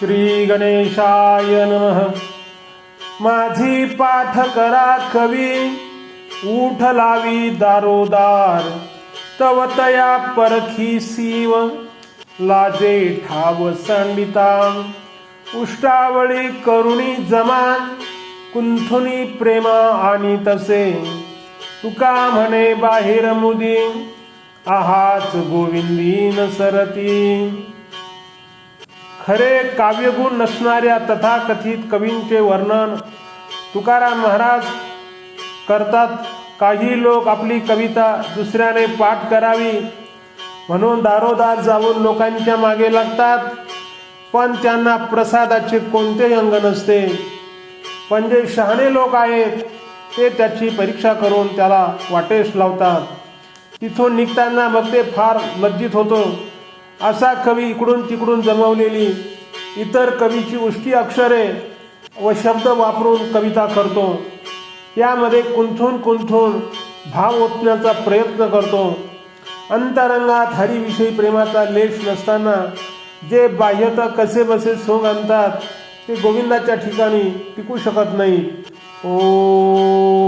श्री गणेशाय नम. माझी पाठ करा कवी उठ लावी दारोदार तवतया परखी सीव लाजे ठाव सांडिता. उष्टावळी करुणी जमान कुंथुनी प्रेमा आणि तसे. तुका म्हणे बाहेर मुदी आहाच गोविंदीन सरती. खरे काव्यगुण नसणाऱ्या तथाकथित कवींचे वर्णन. तुकाराम महाराज करतात. काही लोक आपली कविता दुसऱ्याने पाठ करावी. म्हणून दारोदार जाऊन लोकांच्या मागे लागतात. पण त्यांना प्रसादाचे कोणतेही अंग नसते. पण जे शहाणे लोक आहेत ते त्याची परीक्षा करून त्याला वाटेस लावतात. तिथून निघताना मग ते फार लज्जित होतं. असा कवी इकडून तिकडून जमवलेली इतर कवीची उष्टी अक्षरे व शब्द वापरून कविता करतो. यामध्ये कुंथून कुंथून भाव ओतण्याचा प्रयत्न करतो. अंतरंगात हरीविषयी प्रेमाचा लेश नसताना जे बाह्यता कसे बसे सोंग आणतात ते गोविंदाच्या ठिकाणी टिकू शकत नाही. ओ